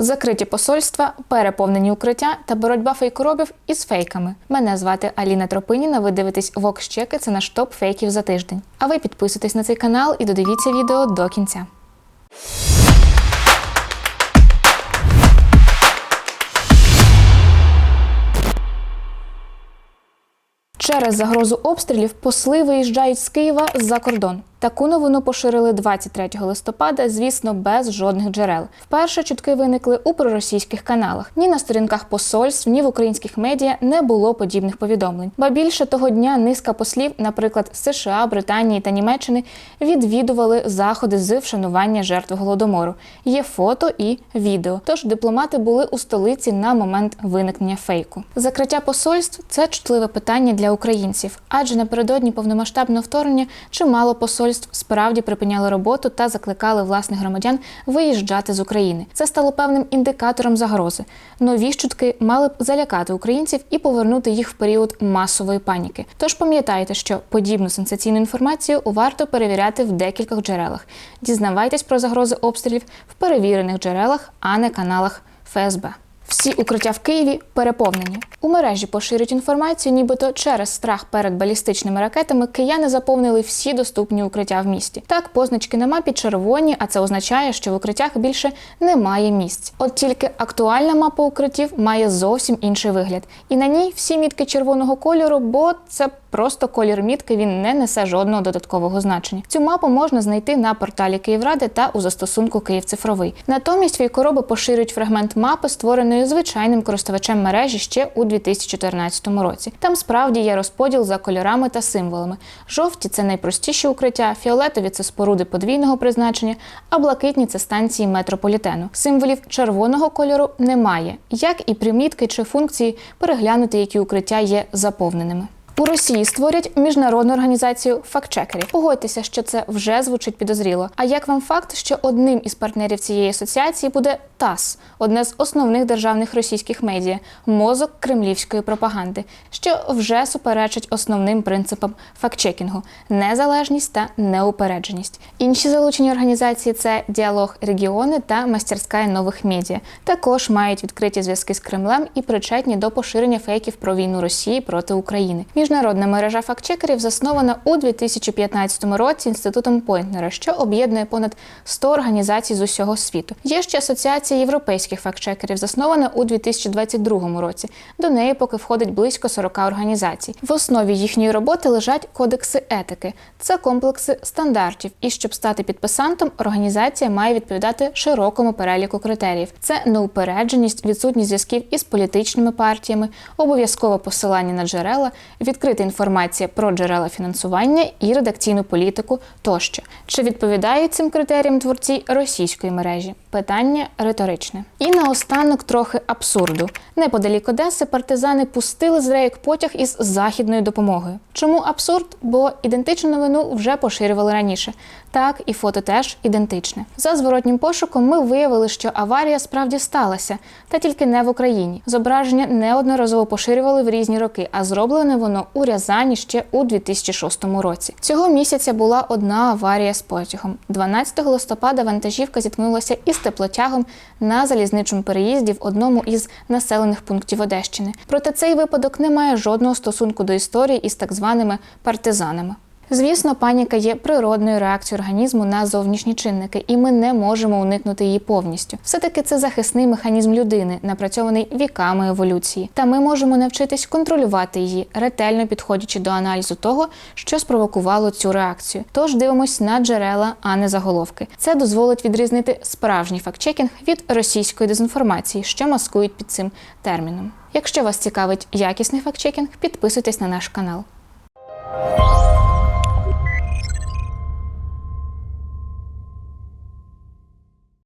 Закриті посольства, переповнені укриття та боротьба фейкоробів із фейками. Мене звати Аліна Тропиніна. Ви дивитесь Check, Це наш топ фейків за тиждень. А ви підписуйтесь на цей канал і додивіться відео до кінця. Через загрозу обстрілів посли виїжджають з Києва за кордон. Таку новину поширили 23 листопада, звісно, без жодних джерел. Вперше чутки виникли у проросійських каналах. Ні на сторінках посольств, ні в українських медіа не було подібних повідомлень. Ба більше того дня низка послів, наприклад, США, Британії та Німеччини, відвідували заходи з вшанування жертв голодомору. Є фото і відео. Тож дипломати були у столиці на момент виникнення фейку. Закриття посольств це чутливе питання для українців, адже напередодні повномасштабного вторгнення чимало посольств справді припиняли роботу та закликали власних громадян виїжджати з України. Це стало певним індикатором загрози. Нові чутки мали б залякати українців і повернути їх в період масової паніки. Тож пам'ятайте, що подібну сенсаційну інформацію варто перевіряти в декількох джерелах. Дізнавайтесь про загрози обстрілів в перевірених джерелах, а не каналах ФСБ. Всі укриття в Києві переповнені. У мережі поширюють інформацію, нібито через страх перед балістичними ракетами кияни заповнили всі доступні укриття в місті. Так, позначки на мапі червоні, а це означає, що в укриттях більше немає місць. От тільки актуальна мапа укриттів має зовсім інший вигляд. І на ній всі мітки червоного кольору, бо це просто колір мітки, він не несе жодного додаткового значення. Цю мапу можна знайти на порталі Київради та у застосунку Київ цифровий. Натомість фейкороби поширюють фрагмент мапи, створеної звичайним користувачем мережі ще у 2014 році. Там справді є розподіл за кольорами та символами. Жовті це найпростіші укриття, фіолетові це споруди подвійного призначення, а блакитні це станції метрополітену. Символів червоного кольору немає, як і примітки чи функції переглянути, які укриття є заповненими. У Росії створять міжнародну організацію фактчекерів. Погодьтеся, що це вже звучить підозріло. А як вам факт, що одним із партнерів цієї асоціації буде ТАСС, одне з основних державних російських медіа, мозок кремлівської пропаганди, що вже суперечить основним принципам фактчекінгу незалежність та неупередженість. Інші залучені організації це діалог регіони та мастерська нових медіа. Також мають відкриті зв'язки з Кремлем і причетні до поширення фейків про війну Росії проти України. Міжнародна мережа фактчекерів заснована у 2015 році інститутом Пойнтнера, що об'єднує понад 100 організацій з усього світу. Є ще асоціація європейських фактчекерів, заснована у 2022 році. До неї поки входить близько 40 організацій. В основі їхньої роботи лежать кодекси етики. Це комплекси стандартів. І щоб стати підписантом, організація має відповідати широкому переліку критеріїв: це неупередженість, відсутність зв'язків із політичними партіями, обов'язкове посилання на джерела відкрита інформація про джерела фінансування і редакційну політику тощо. Чи відповідають цим критеріям творці російської мережі? Питання риторичне. І наостанок трохи абсурду. Неподалік Одеси партизани пустили з рейок потяг із західною допомогою. Чому абсурд? Бо ідентичну новину вже поширювали раніше. Так, і фото теж ідентичне. За зворотнім пошуком ми виявили, що аварія справді сталася, та тільки не в Україні. Зображення неодноразово поширювали в різні роки, а зроблене воно у Рязані ще у 2006 році. Цього місяця була одна аварія з потягом. 12 листопада вантажівка зіткнулася із теплотягом на залізничому переїзді в одному із населених пунктів Одещини. Проте цей випадок не має жодного стосунку до історії із так званими партизанами. Звісно, паніка є природною реакцією організму на зовнішні чинники, і ми не можемо уникнути її повністю. Все-таки це захисний механізм людини, напрацьований віками еволюції. Та ми можемо навчитись контролювати її, ретельно підходячи до аналізу того, що спровокувало цю реакцію. Тож дивимось на джерела, а не заголовки. Це дозволить відрізнити справжній фактчекінг від російської дезінформації, що маскують під цим терміном. Якщо вас цікавить якісний фактчекінг, підписуйтесь на наш канал.